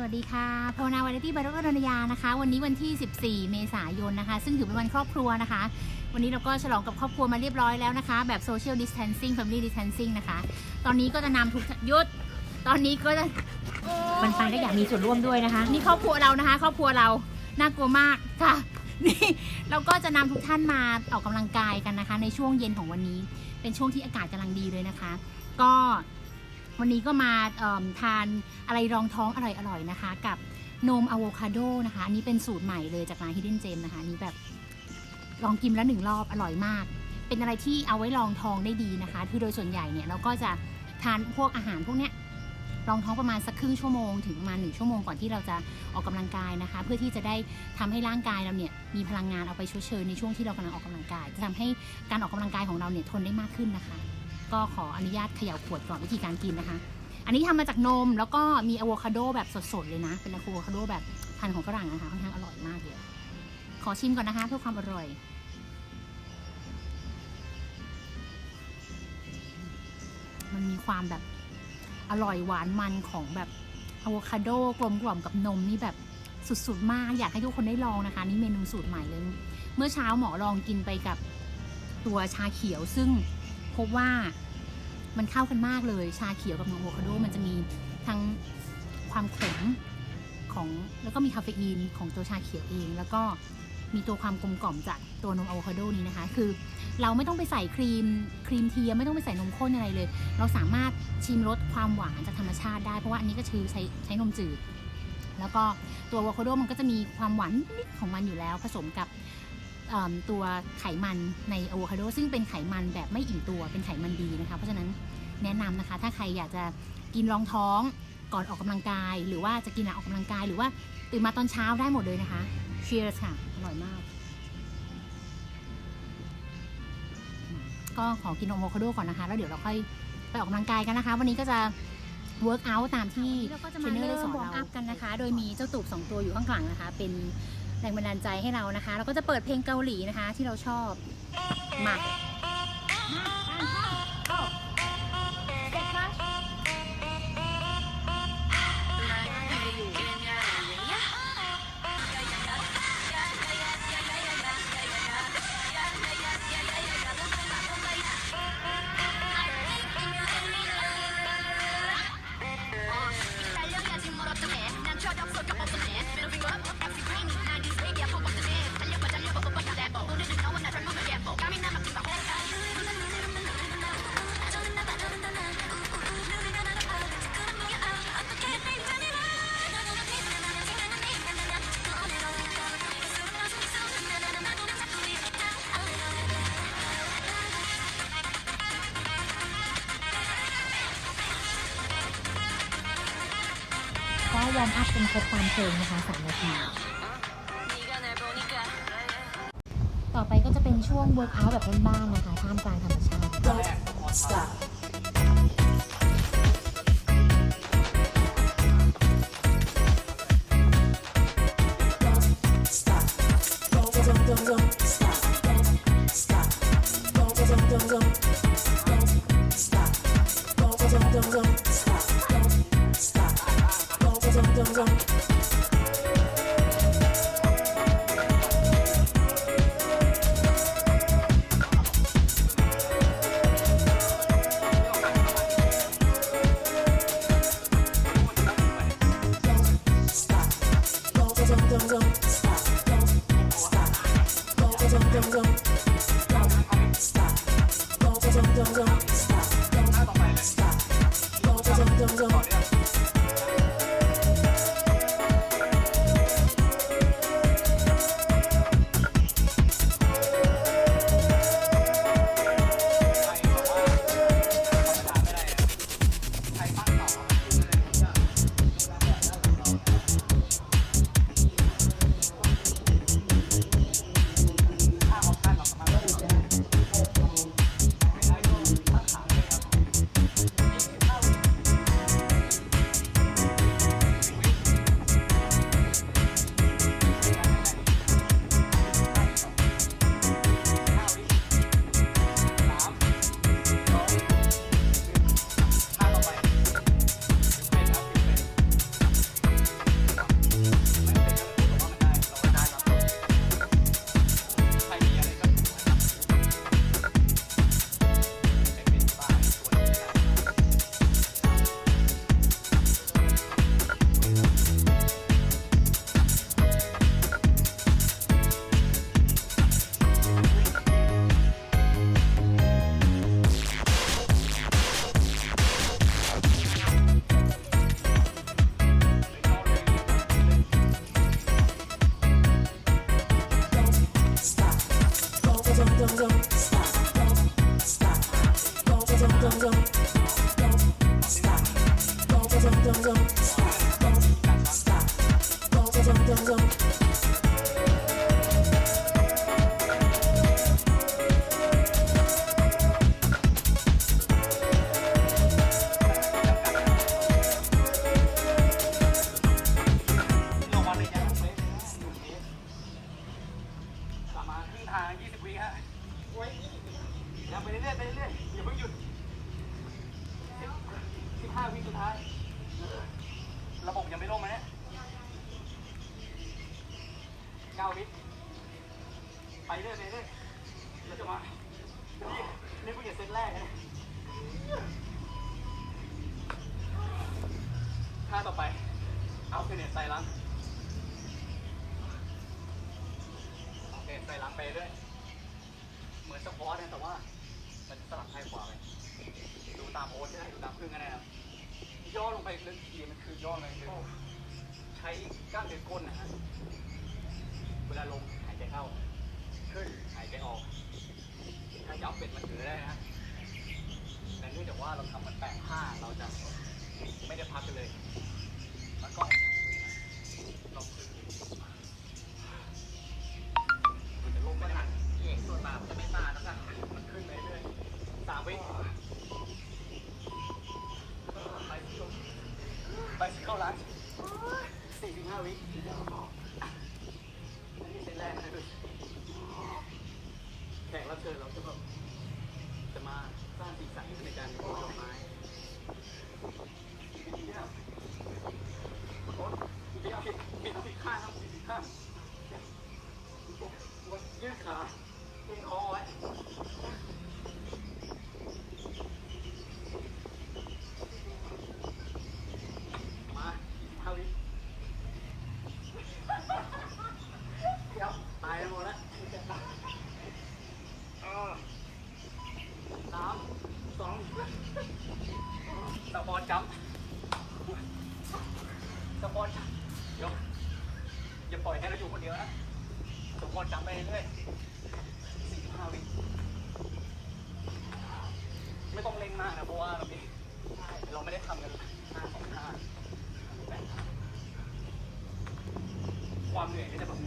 สวัสดีค่ะโพนาวาไรตี้บาร์กนยานะคะ วันนี้วันที่ 14 เมษายนนะคะ ซึ่งถือเป็นวันครอบครัวนะคะ วันนี้เราก็ฉลองกับครอบครัวมาเรียบร้อยแล้วนะคะ แบบ social distancing family distancing นะคะ ตอนนี้ก็จะนำทุกยุด ตอนนี้ก็จะมันฟังก็อยากมีส่วนร่วมด้วยนะคะ นี่ครอบครัวเรานะคะ ครอบครัวเรา น่ากลัวมากค่ะ นี่เราก็จะนำทุกท่านมาออกกำลังกายกันนะคะ ในช่วงเย็นของวันนี้ เป็นช่วงที่อากาศกำลังดีเลยนะคะ ก็ วันนี้ก็มาทานอะไรรองท้องอร่อยๆนะคะ กับนมอะโวคาโดนะคะอันนี้เป็นสูตรใหม่เลยจากร้าน Hidden Gem นะคะนี้แบบลองกินแล้วหนึ่งรอบอร่อยมาก เป็นอะไรที่เอาไว้รองท้องได้ดีนะคะ คือโดยส่วนใหญ่เนี่ยเราก็จะทานพวกอาหารพวกเนี้ยรองท้องประมาณสักครึ่งชั่วโมงถึงประมาณหนึ่งชั่วโมงก่อนที่เราจะออกกำลังกายนะคะ เพื่อที่จะได้ทำให้ร่างกายเราเนี่ยมีพลังงานเอาไปชดเชยในช่วงที่เรากำลังออกกำลังกาย จะทำให้การออกกำลังกายของเราเนี่ยทนได้มากขึ้นนะคะ ก็ขออนุญาตเขย่าขวดก่อนวิธีการกินนะคะ อันนี้ทำมาจากนมแล้วก็มีอะโวคาโดแบบสดๆเลยนะ เป็นอะโวคาโดแบบพันธุ์ของฝรั่งนะคะค่อนข้างอร่อยมากเลยขอชิมก่อนนะคะเพื่อความอร่อยมันมีความแบบอร่อยหวานมันของแบบอะโวคาโดกลมกล่อมกับนมนี่แบบสุดๆมาก อยากให้ทุกคนได้ลองนะคะ นี่เมนูสูตรใหม่เลย เมื่อเช้าหมอลองกินไปกับตัวชาเขียวซึ่ง พบว่ามันเข้ากันมากเลย ชาเขียวกับนมอโคาโดมันจะมีทั้งความขมของแล้วก็มีคาเฟอีนของตัวชาเขียวเอง แล้วก็มีตัวความกลมกล่อมจากตัวนมอะโวคาโดนี้นะคะ คือเราไม่ต้องไปใส่ครีมครีมเทียมไม่ต้องไปใส่นมข้นอะไรเลย เราสามารถชิมรสความหวานจากธรรมชาติได้ เพราะว่าอันนี้ก็คือใช้ใช้นมจืด แล้วก็ตัวอะโวคาโดมันก็จะมีความหวานนิดของมันอยู่แล้ว ผสมกับ ตัวไขมันในอะโวคาโดซึ่งเป็นไขมันแบบไม่อิ่มตัวเป็นไขมันดีนะคะ เพราะฉะนั้นแนะนำนะคะ ถ้าใครอยากจะกินรองท้องก่อนออกกำลังกาย หรือว่าจะกินหลังออกกำลังกาย หรือว่าตื่นมาตอนเช้าได้หมดเลยนะคะ Cheers ค่ะอร่อยมาก ก็ขอกินอะโวคาโดก่อนนะคะ แล้วเดี๋ยวเราค่อยไปออกกำลังกายกันนะคะ วันนี้ก็จะ work out ตามที่เราก็จะเทมารนเนอร์เริ่ได้สมอนวอร์มเราอัพกันนะคะ โดยมีเจ้าตูบสองตัวอยู่ข้างหลังนะคะ เป็น แรงบันดาลใจให้เรานะคะ เราก็จะเปิดเพลงเกาหลีนะคะที่เราชอบมา มอัพเป็นครตามเพลงนะคะสามนาที ต่อไปก็จะเป็นช่วงเวิร์กอัพแบบบ้านๆนะคะท่ามกลางธรรมชาติ ท่าต่อไป เอาเฟเนตส่ลังเอเฟเนตไซรังไปด้วย เหมือนสควอร์ตนะแต่ว่า มันสลับซ้ายขวาไป ดูตามโอ๊ตได้ดูตามพึ่งก็ได้ครับ ย่อลงไปลึกทีมันคือย่อเลยคือใช้กล้ามเนื้อก้นนะฮะ เวลาลงหายใจเข้า ขึ้นหายใจออก ถ้าจะเอาเป็ดมันถือได้นะแต่เนื่องจากว่าเราทำมันแปลกผ้าเราจะ ไม่ได้พักกันเลยแล้วก็ Bien.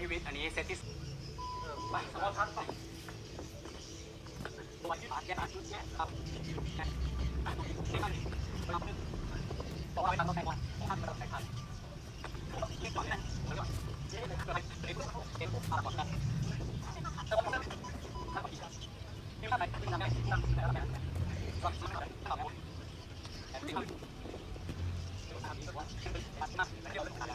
พี่วิทย์อันนี้เซตที่เออไปสมมติพักไปตัวยืดขาแก้ขาชุดเนี้ยครับบอกว่าไม่ทำต้องใช้ก่อนทำต้องใช้ก่อนยืดก่อนนะแล้วก็เอ๊ะเอ๊ะเอ๊ะผมพาก่อนกันแต่ว่าถ้าไม่ทำอะไรทำได้ทำได้แล้วแบบก็ทำได้ทำได้แต่ที่ทำทำนี้ก็ว่ามันมากเดี๋ยวเรื่องอะไร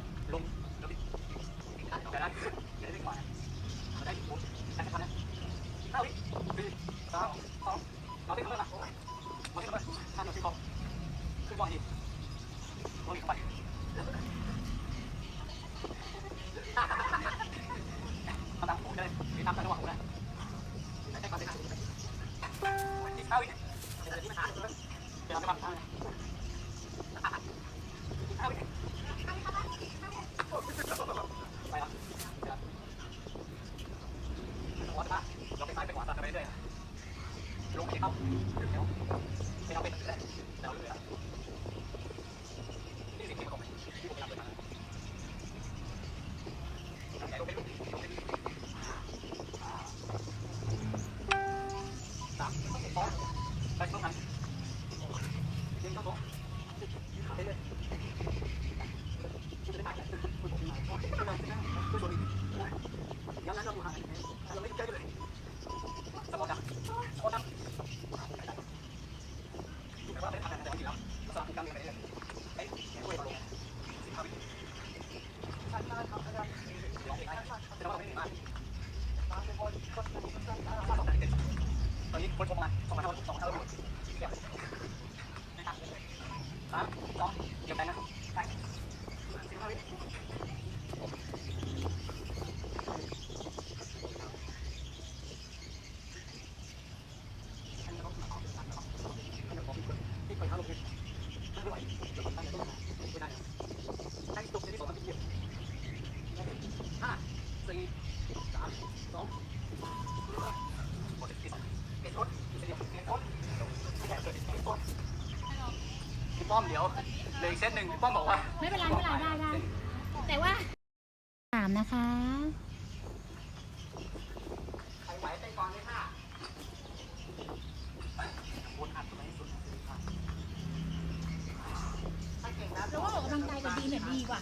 ทำตามผมได้เลยทำตามจังหวะผมนะใช้ความเป็นอาชีพเอาอีกเดี๋ยวเราจะมาทำ Tagpo ma'am. Thank you po. ก่อนเลยค่ะวนอัดไปให้สุดค่ะถ้าเก่งนะแล้วก็ออกกำลังกายกับดีเนี่ยดีกว่า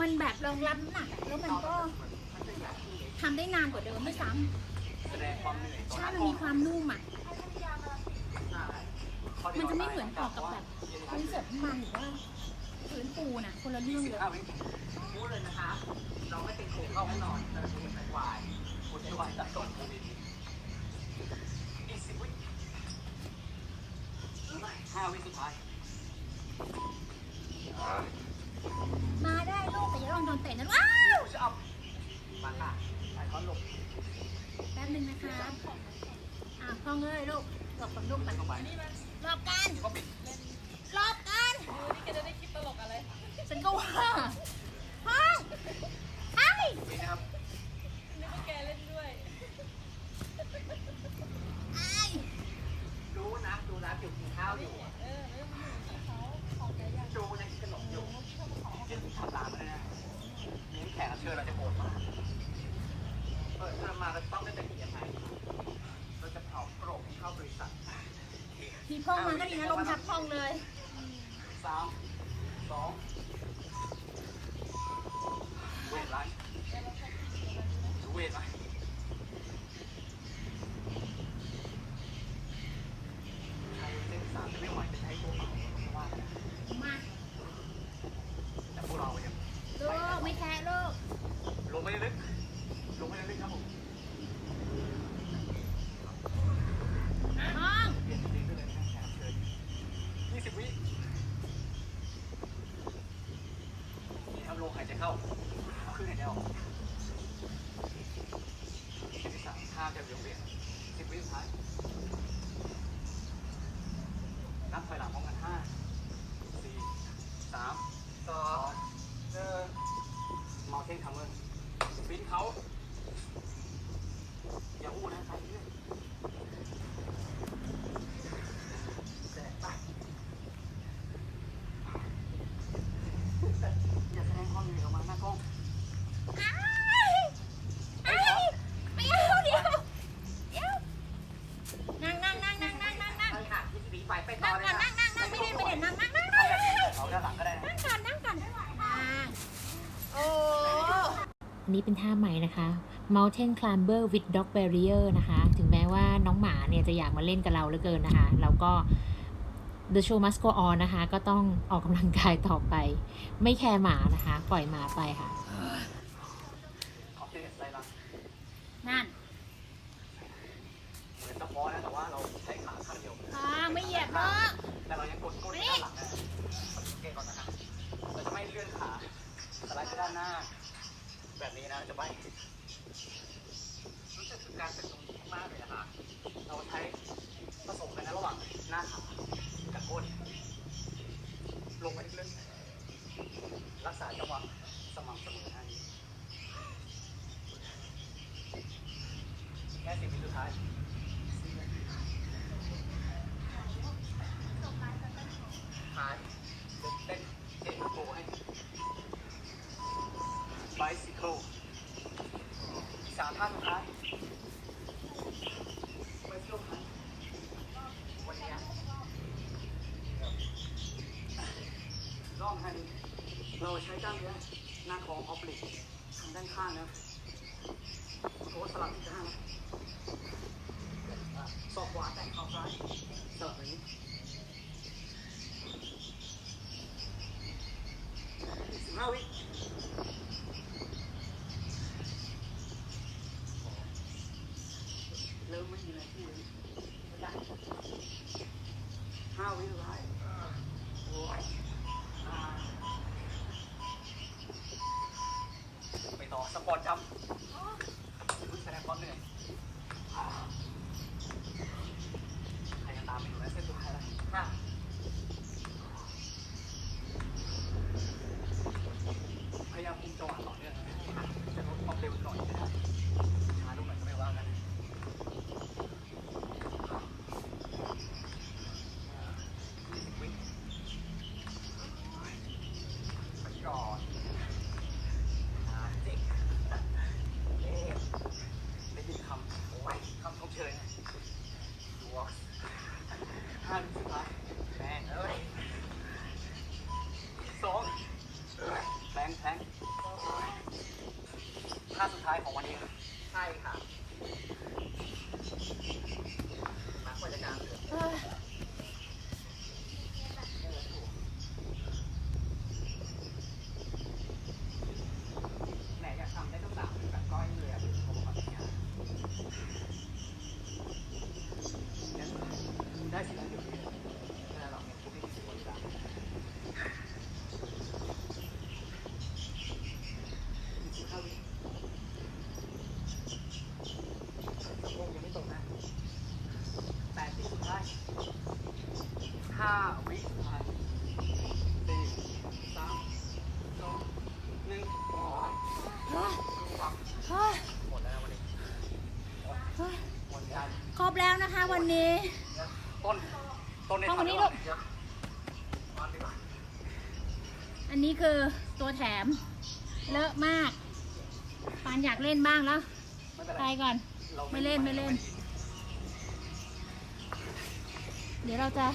มันแบบรองรับน้ำหนักอะแล้วมันก็ทำได้นานกว่าเดิมไม่ซ้แสดงความเหนื่อยำใช่มันมีความนุ่มอะ มันจะไม่เหมือนออกกับแบบพื้นเสริมน้ำมันหรือว่าพื้นปูน่ะ คนละเรื่องเลยเอาพูดเลยนะคะ เราไม่เป็นโคเข้าห้องนอนแต่เราเป็นไขวาย คนไขวายตัดก่อนโควิดอีกสิบวิห้าวิสุดท้าย มาได้ลูกแต่อย่าลองโดนเตะนะว้าวจะเอามาค่ะไปคอนลงแป๊บนึงนะคะอะพ่องเลยลูกหลบกับลูกไปเข้าไปหลบกันก็ปิดหลบกันนี่แกจะได้คลิปตลกอะไร ฉันก็ว่าพ่องไอ้นี่นะครับ ไอ้ รู้นะดูนะอยู่กินข้าวอยู่ดูนะกินขนมอยู่ยังทำตามมาเลยนะนี่แขกรับเชิญเราจะโกรธมากเออถ้ามาเราต้องได้แต่งยังไงเราจะเผาโกรธเข้าบริษัทมีพ่องมาก็ดีนะลมทับพ่องเลยสามสองเวทไรเวทไรใครเส้นสามจะไม่ไหวจะใช้ตัวเปล่าไม่ว่ากันนะ มา แต่พวกเรายัง ลูกไม่แท้ลูก ลงไปลึกลงไปลึกครับผม พ่อง เปลี่ยนจริงๆด้วยเลยนะแขกรับเชิญยี่สิบวินี่ครับลงหายใจเข้าเอาขึ้นหายใจออกเข็มที่สามห้ามจะเบี่ยงเบี่ยงสิบวิสุดท้าย นับถอยหลังพร้อมกันห้าสี่สามสองหนึ่งมอเทนคัมเมอร์บินเขา อย่าอู้นะไปเรื่อยแสบไปอย่าแสดงความเหนื่อยออกมาหน้ากล้อง ไอ้ไอ้ไม่เอาเดี๋ยวเดี๋ยวนั่งนั่งนั่งนั่งนั่งนั่งนั่ง ไปค่ะที่สีไปไปต่ นั่ อง เลย ก่อน ค่ะ นั่งนั่งนั่งไม่ได้ไม่ได้นั่งนั่งนั่งนั่งนั่ง เอาด้านหลังก็ได้นะ นั่งก่อนนั่งก่อนอ่าโอ้ อันนี้ เป็นท่าใหม่นะคะ Mountain Climber with Dog Barrier นะคะ ถึงแม้ว่าน้องหมาเนี่ยจะอยากมาเล่นกับเราเหลือเกินนะคะ เราก็ The show must go on นะคะ ก็ต้องออกกำลังกายต่อไป ไม่แคร์หมานะคะ ปล่อยหมาไปค่ะขอบเจสไซรัสนั่นเหมือนสปอร์นะแต่ว่าเราใช้ขาข้างเดียวอ่าไม่เหยียบหรอกแต่เรายังกดก้นไปด้านหลังนะสังเกตก่อนนะครับเราจะไม่เลื่อนขาสไลด์ไปด้านหน้า แบบนี้นะจะไม่รู้สึกถึงการเป็นตรงนี้มากเลยนะคะเราใช้ผสมกันนะระหว่างหน้าขากับก้นลงไปลึกๆรักษาจังหวะสม่ำเสมอท่านี้แค่สิบวิสุดท้าย เราใช้กล้ามเนื้อหน้าท้องออฟลิกทางด้านข้างนะโค้สลับอีกข้างนะศอกขวาแต่งเข่าซ้ายสลับอย่างนี้อีกสิบห้าวิเริ่มไม่มีอะไรพูดเลยไม่ได้ห้าวิสุดท้ายโอ้ยอ่าไปต่อสปอร์ตจำแสดงความเหนื่อยอ่าใครยังตามไปอยู่นะเส้นสุดท้ายแล้วห้าพยายามคุมจังหวะต่อเนื่องนะจะลดความเร็วหน่อยนะครับช้าลงหน่อยก็ไม่ว่ากันยี่สิบวิ งแทงท่าสุดท้ายของวันนี้ครับใช่ค่ะมาควรจะกลางเสือไหนอยากทำได้ต้องสามแบบก้อยเลยอะผมบอกแบบนี้ได้สิได้อยู่ดีไม่ได้หรอกเนี่ยคุณไม่คิดว่าจะเข้าวิสะโพกยังไม่ตกนะแปดสิบสุดท้ายห้าวิสุดท้ายสี่สามสองหนึ่งหมดแล้ววันนี้หมดการ ครบแล้วนะคะวันนี้ต้นต้นในวันนี้ลูกอันนี้คือตัวแถม เลอะมากปานอยากเล่นบ้างแล้วไม่เป็นไปก่อน ไม่เล่นไม่เล่น เดี๋ยวเราจะ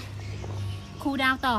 คูลดาวน์ต่อ